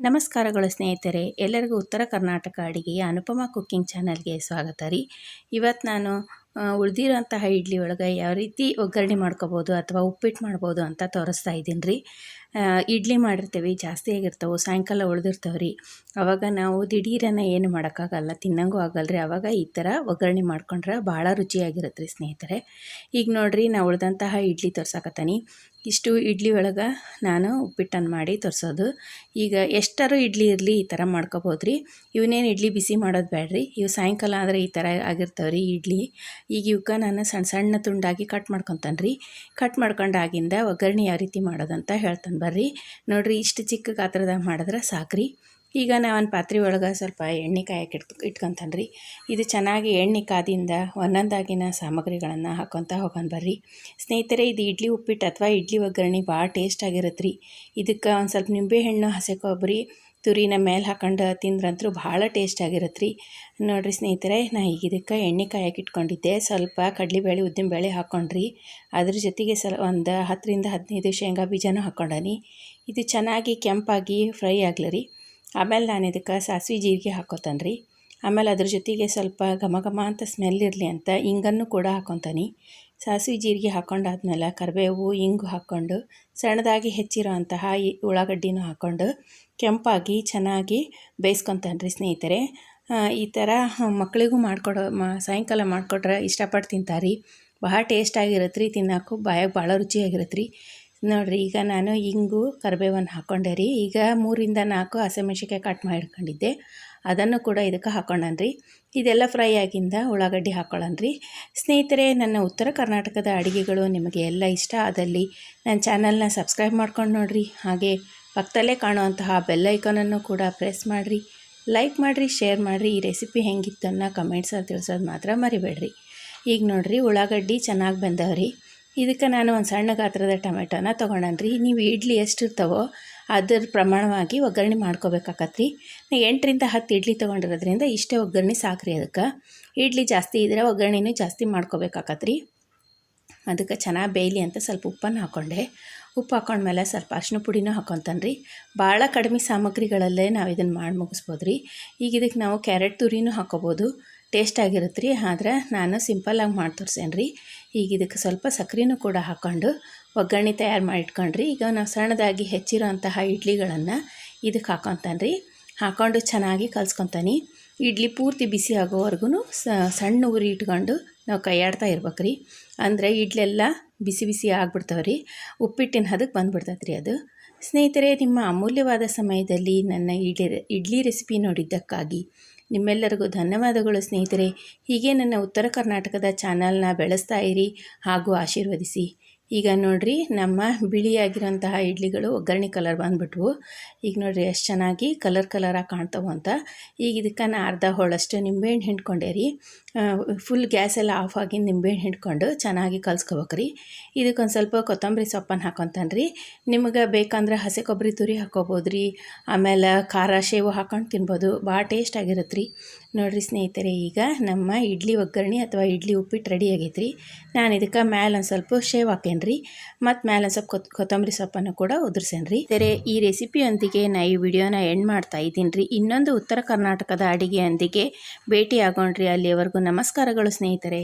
ನಮಸ್ಕಾರಗಳು ಸ್ನೇಹಿತರೆ, ಎಲ್ಲರಿಗೂ ಉತ್ತರ ಕರ್ನಾಟಕ ಅಡಿಗೆಯ ಅನುಪಮ ಕುಕ್ಕಿಂಗ್ ಚಾನಲ್ಗೆ ಸ್ವಾಗತ ರೀ. ಇವತ್ತು ನಾನು ಉಳಿದಿರೋಂತಹ ಇಡ್ಲಿ ಒಳಗೆ ಯಾವ ರೀತಿ ಒಗ್ಗರಣೆ ಮಾಡ್ಕೋಬೋದು ಅಥವಾ ಉಪ್ಪಿಟ್ಟು ಮಾಡ್ಬೋದು ಅಂತ ತೋರಿಸ್ತಾ ಇದ್ದೀನಿ ರೀ. ಇಡ್ಲಿ ಮಾಡಿರ್ತೀವಿ, ಜಾಸ್ತಿ ಆಗಿರ್ತವೆ, ಸಾಯಂಕಾಲ ಉಳಿದಿರ್ತಾವೆ ರೀ. ಅವಾಗ ನಾವು ದಿಢೀರನ್ನು ಏನು ಮಾಡೋಕ್ಕಾಗಲ್ಲ, ತಿನ್ನಂಗೂ ಆಗಲ್ಲ ರೀ. ಅವಾಗ ಈ ಥರ ಒಗ್ಗರಣೆ ಮಾಡ್ಕೊಂಡ್ರೆ ಭಾಳ ರುಚಿಯಾಗಿರುತ್ತೆ ರೀ ಸ್ನೇಹಿತರೆ. ಈಗ ನೋಡಿರಿ ನಾವು ಉಳಿದಂತಹ ಇಡ್ಲಿ ತೋರ್ಸಕತ್ತಾನಿ. ಇಷ್ಟು ಇಡ್ಲಿ ಒಳಗೆ ನಾನು ಉಪ್ಪಿಟ್ಟನ್ನು ಮಾಡಿ ತೋರಿಸೋದು. ಈಗ ಎಷ್ಟಾರು ಇಡ್ಲಿ ಇರಲಿ ಈ ಥರ ಮಾಡ್ಕೋಬೋದು ರೀ ಇವನೇನು ಇಡ್ಲಿ ಬಿಸಿ ಮಾಡೋದು ಬೇಡ್ರಿ ಇವು ಸಾಯಂಕಾಲ ಆದರೆ ಈ ಥರ ಆಗಿರ್ತಾವೆ ರೀ ಇಡ್ಲಿ. ಈಗ ಇವಕ್ಕೆ ನಾನು ಸಣ್ಣ ಸಣ್ಣ ತುಂಡಾಗಿ ಕಟ್ ಮಾಡ್ಕೊತಾನೆ ರೀ ಕಟ್ ಮಾಡ್ಕೊಂಡಾಗಿಂದ ಒಗ್ಗರಣೆ ಯಾವ ರೀತಿ ಮಾಡೋದಂತ ಹೇಳ್ತಾನೆ ಬರ್ರಿ. ನೋಡಿರಿ ಇಷ್ಟು ಚಿಕ್ಕ ಗಾತ್ರದಾಗ ಮಾಡಿದ್ರೆ ಸಾಕ್ರಿ. ಈಗ ನಾವು ಒಂದು ಪಾತ್ರೆ ಒಳಗೆ ಸ್ವಲ್ಪ ಎಣ್ಣೆ ಕಾಯಕ್ಕೆ ಇಟ್ ಇಟ್ಕೊಂತಾನೆ ರೀ ಇದು ಚೆನ್ನಾಗಿ ಎಣ್ಣೆ ಕಾದಿಂದ ಒಂದೊಂದಾಗಿನ ಸಾಮಗ್ರಿಗಳನ್ನು ಹಾಕೊತ ಹೋಗೋಣ ಬರ್ರಿ. ಸ್ನೇಹಿತರೆ, ಇದು ಇಡ್ಲಿ ಉಪ್ಪಿಟ್ಟು ಅಥವಾ ಇಡ್ಲಿ ಒಗ್ಗರಣೆ ಭಾಳ ಟೇಸ್ಟ್ ಆಗಿರುತ್ತೆ ರೀ ಇದಕ್ಕೆ ಒಂದು ಸ್ವಲ್ಪ ನಿಂಬೆಹಣ್ಣು ಹಸಿ ಕೊಬ್ಬರಿ ತುರಿನ ಮೇಲೆ ಹಾಕೊಂಡು ತಿಂದ್ರಂತೂ ಭಾಳ ಟೇಸ್ಟ್ ಆಗಿರುತ್ತೆ ರೀ ನೋಡಿರಿ ಸ್ನೇಹಿತರೆ, ನಾ ಈಗ ಇದಕ್ಕೆ ಎಣ್ಣೆ ಕಾಯಕ್ಕೆ ಇಟ್ಕೊಂಡಿದ್ದೆ. ಸ್ವಲ್ಪ ಉದ್ದಿನ ಬೇಳೆ ಹಾಕ್ಕೊಂಡ್ರಿ ಅದ್ರ ಜೊತೆಗೆ ಸಲ ಒಂದು ಹತ್ತರಿಂದ ಹದಿನೈದು ಶೇಂಗಾ ಬೀಜನೂ ಹಾಕ್ಕೊಂಡಾನಿ ಇದು ಚೆನ್ನಾಗಿ ಕೆಂಪಾಗಿ ಫ್ರೈ ಆಗಲಿ ರೀ ಆಮೇಲೆ ನಾನು ಇದಕ್ಕೆ ಸಾಸಿವೆ ಜೀರಿಗೆ ಹಾಕೋತಾನೆ ರೀ ಆಮೇಲೆ ಅದ್ರ ಜೊತೆಗೆ ಸ್ವಲ್ಪ ಘಮ ಘಮ ಅಂತ ಸ್ಮೆಲ್ ಇರಲಿ ಅಂತ ಇಂಗನ್ನು ಕೂಡ ಹಾಕೊತಾನೆ. ಸಾಸಿವೆ ಜೀರಿಗೆ ಹಾಕ್ಕೊಂಡಾದ್ಮೇಲೆ ಕರಿಬೇವು, ಇಂಗು ಹಾಕ್ಕೊಂಡು ಸಣ್ಣದಾಗಿ ಹೆಚ್ಚಿರೋ ಅಂತಹ ಉಳ್ಳಾಗಡ್ಡಿನೂ ಹಾಕ್ಕೊಂಡು ಕೆಂಪಾಗಿ ಚೆನ್ನಾಗಿ ಬೇಯಿಸ್ಕೊತಾನೆ ರೀ ಸ್ನೇಹಿತರೆ ಈ ಥರ ಮಕ್ಕಳಿಗೂ ಮಾಡಿಕೊಡೋ ಮ, ಸಾಯಂಕಾಲ ಮಾಡಿಕೊಟ್ರೆ ಇಷ್ಟಪಟ್ಟು ತಿಂತಾರೆ. ರೀ ಭಾಳ ಟೇಸ್ಟಾಗಿರುತ್ತೆ ರೀ ತಿನ್ನೋಕ್ಕೂ ಬಾಯಾಗ ಭಾಳ ರುಚಿಯಾಗಿರುತ್ತೆ ರೀ ನೋಡಿರಿ, ಈಗ ನಾನು ಇಂಗು ಕರಿಬೇವನ್ನು ಹಾಕ್ಕೊಂಡೆ ರೀ. ಈಗ ಮೂರಿಂದ ನಾಲ್ಕು ಹಸಿಮೆಣ್ಸಿಕಾಯಿ ಕಟ್ ಮಾಡಿ ಇಟ್ಕೊಂಡಿದ್ದೆ ಅದನ್ನು ಕೂಡ ಇದಕ್ಕೆ ಹಾಕ್ಕೊಂಡನ್ರಿ ಇದೆಲ್ಲ ಫ್ರೈ ಆಗಿಂದ ಉಳ್ಳಾಗಡ್ಡಿ ಹಾಕ್ಕೊಳ್ಳೋಣ್ರಿ ಸ್ನೇಹಿತರೆ, ನನ್ನ ಉತ್ತರ ಕರ್ನಾಟಕದ ಅಡುಗೆಗಳು ನಿಮಗೆ ಎಲ್ಲ ಇಷ್ಟ ಆದಲ್ಲಿ ನನ್ನ ಚಾನಲ್ನ ಸಬ್ಸ್ಕ್ರೈಬ್ ಮಾಡ್ಕೊಂಡು ನೋಡಿರಿ. ಹಾಗೆ ಪಕ್ಕದಲ್ಲೇ ಕಾಣುವಂತಹ ಬೆಲ್ಲೈಕನನ್ನು ಕೂಡ ಪ್ರೆಸ್ ಮಾಡಿರಿ. ಲೈಕ್ ಮಾಡಿರಿ ಶೇರ್ ಮಾಡಿರಿ. ಈ ರೆಸಿಪಿ ಹೆಂಗಿತ್ತನ್ನು ಕಮೆಂಟ್ಸಲ್ಲಿ ತಿಳಿಸೋದು ಮಾತ್ರ ಮರಿಬೇಡ್ರಿ. ಈಗ ನೋಡಿರಿ, ಉಳ್ಳಾಗಡ್ಡಿ ಚೆನ್ನಾಗಿ ಬಂದವ್ರಿ. ಇದಕ್ಕೆ ನಾನು ಒಂದು ಸಣ್ಣ ಗಾತ್ರದ ಟೊಮೆಟೊನ ತೊಗೊಂಡನ್ರಿ. ನೀವು ಇಡ್ಲಿ ಎಷ್ಟು ಇರ್ತಾವೋ ಅದರ ಪ್ರಮಾಣವಾಗಿ ಒಗ್ಗರಣೆ ಮಾಡ್ಕೋಬೇಕಾಕತ್ರಿ. ನಾ ಎಂಟರಿಂದ ಹತ್ತು ಇಡ್ಲಿ ತೊಗೊಂಡಿರೋದ್ರಿಂದ ಇಷ್ಟೇ ಒಗ್ಗರಣೆ ಸಾಕ್ರಿ ಅದಕ್ಕೆ. ಇಡ್ಲಿ ಜಾಸ್ತಿ ಇದ್ರೆ ಒಗ್ಗರಣೆನೂ ಜಾಸ್ತಿ ಮಾಡ್ಕೋಬೇಕಾಕತ್ರಿ. ಅದಕ್ಕೆ ಚೆನ್ನಾಗಿ ಬೇಯಲಿ ಅಂತ ಸ್ವಲ್ಪ ಉಪ್ಪನ್ನು ಹಾಕ್ಕೊಂಡೆ ಉಪ್ಪು ಹಾಕೊಂಡ್ಮೇಲೆ ಸ್ವಲ್ಪ ಅರ್ಶಿನ ಪುಡಿನೂ ಹಾಕ್ಕೊತಾನೆ ರೀ ಭಾಳ ಕಡಿಮೆ ಸಾಮಗ್ರಿಗಳಲ್ಲೇ ನಾವು ಇದನ್ನು ಮಾಡಿ ಮುಗಿಸ್ಬೋದು ರೀ ಈಗ ಇದಕ್ಕೆ ನಾವು ಕ್ಯಾರೆಟ್ ತುರಿನೂ ಹಾಕ್ಕೋಬೋದು ಟೇಸ್ಟ್ ಆಗಿರುತ್ತೆ ರೀ ಆದ್ರೆ ನಾನು ಸಿಂಪಲ್ಲಾಗಿ ಮಾಡಿ ತೋರ್ಸೇನೆ ರೀ ಈಗ ಇದಕ್ಕೆ ಸ್ವಲ್ಪ ಸಕ್ಕರೆನೂ ಕೂಡ ಹಾಕ್ಕೊಂಡು ಒಗ್ಗರಣೆ ತಯಾರು ಮಾಡಿ ಇಟ್ಕೊಂಡ್ರಿ ಈಗ ನಾವು ಸಣ್ಣದಾಗಿ ಹೆಚ್ಚಿರೋಂತಹ ಇಡ್ಲಿಗಳನ್ನು ಇದಕ್ಕೆ ಹಾಕೊತಾನೆ ರೀ ಹಾಕ್ಕೊಂಡು ಚೆನ್ನಾಗಿ ಕಲ್ಸ್ಕೊತಾನೆ. ಇಡ್ಲಿ ಪೂರ್ತಿ ಬಿಸಿ ಆಗೋವರೆಗೂ ಸಣ್ಣ ಉರಿ ಇಟ್ಕೊಂಡು ನಾವು ಕೈಯಾಡ್ತಾ ಇರ್ಬೇಕು ರೀ ಅಂದರೆ ಇಡ್ಲೆಲ್ಲ ಬಿಸಿ ಬಿಸಿ ಆಗ್ಬಿಡ್ತಾವೆ ರೀ ಉಪ್ಪಿಟ್ಟಿನ ಹದಕ್ಕೆ ಬಂದುಬಿಡ್ತೈತೆ ರೀ ಅದು. ಸ್ನೇಹಿತರೆ, ನಿಮ್ಮ ಅಮೂಲ್ಯವಾದ ಸಮಯದಲ್ಲಿ ನನ್ನ ಇಡ್ಲಿ ಇಡ್ಲಿ ರೆಸಿಪಿ ನೋಡಿದ್ದಕ್ಕಾಗಿ ನಿಮ್ಮೆಲ್ಲರಿಗೂ ಧನ್ಯವಾದಗಳು ಸ್ನೇಹಿತರೆ. ಹೀಗೆ ನನ್ನ ಉತ್ತರ ಕರ್ನಾಟಕದ ಚಾನಲ್ನ ಬೆಳೆಸ್ತಾ ಇರಿ ಹಾಗೂ ಆಶೀರ್ವದಿಸಿ. ಈಗ ನೋಡಿರಿ ನಮ್ಮ ಬಿಳಿಯಾಗಿರೋಂತಹ ಇಡ್ಲಿಗಳು ಒಗ್ಗರಣೆ ಕಲರ್ ಬಂದುಬಿಟ್ವು. ಈಗ ನೋಡಿರಿ ಎಷ್ಟು ಚೆನ್ನಾಗಿ ಕಲರ್ ಕಲರಾಗಿ ಕಾಣ್ತವೆ ಅಂತ. ಈಗ ಇದಕ್ಕೆ ನಾನು ಅರ್ಧ ಹೋಳಷ್ಟು ನಿಂಬೆಹಣ್ಣು ಹಿಂಡ್ಕೊಂಡೆ ರೀ. ಫುಲ್ ಗ್ಯಾಸ್ ಎಲ್ಲ ಆಫ್ ಆಗಿ ನಿಂಬೆಹಣ್ಣು ಹಿಂಡ್ಕೊಂಡು ಚೆನ್ನಾಗಿ ಕಲ್ಸ್ಕೊಬೇಕ್ರಿ ಇದಕ್ಕೊಂದು ಸ್ವಲ್ಪ ಕೊತ್ತಂಬರಿ ಸೊಪ್ಪನ್ನು ಹಾಕೊತಾನೆ ರೀ. ನಿಮಗೆ ಬೇಕಂದ್ರೆ ಹಸಿ ಕೊಬ್ಬರಿ ತುರಿ ಹಾಕೋಬೋದು ರೀ. ಆಮೇಲೆ ಖಾರ ಶೇವು ಹಾಕೊಂಡು ತಿನ್ಬೋದು. ಭಾಳ ಟೇಸ್ಟ್ ಆಗಿರುತ್ತೆ ರೀ. ನೋಡಿರಿ ಸ್ನೇಹಿತರೆ, ಈಗ ನಮ್ಮ ಇಡ್ಲಿ ಒಗ್ಗರಣೆ ಅಥವಾ ಇಡ್ಲಿ ಉಪ್ಪಿಟ್ಟು ರೆಡಿ ಆಗೈತೆ ರೀ. ನಾನು ಇದಕ್ಕೆ ಮ್ಯಾಲೆ ಒಂದು ಸ್ವಲ್ಪ ಶೇವ್ ಹಾಕೇನಿ ರೀ ಮತ್ತು ಒಂದು ಸ್ವಲ್ಪ ಕೊತ್ ಕೊತ್ತಂಬರಿ ಸೊಪ್ಪನ್ನು ಕೂಡ ಉದುರ್ಸೇನ್ರಿ. ತೆರೆ ಈ ರೆಸಿಪಿಯೊಂದಿಗೆ ನಾ ಈ ವಿಡಿಯೋನ ಎಂಡ್ ಮಾಡ್ತಾ ಇದ್ದೀನಿ ಇನ್ನೊಂದು ಉತ್ತರ ಕರ್ನಾಟಕದ ಅಡಿಗೆಯೊಂದಿಗೆ ಭೇಟಿ ಆಗೋಣ್ರಿ ಅಲ್ಲಿಯವರೆಗೂ ನಮಸ್ಕಾರಗಳು ಸ್ನೇಹಿತರೆ.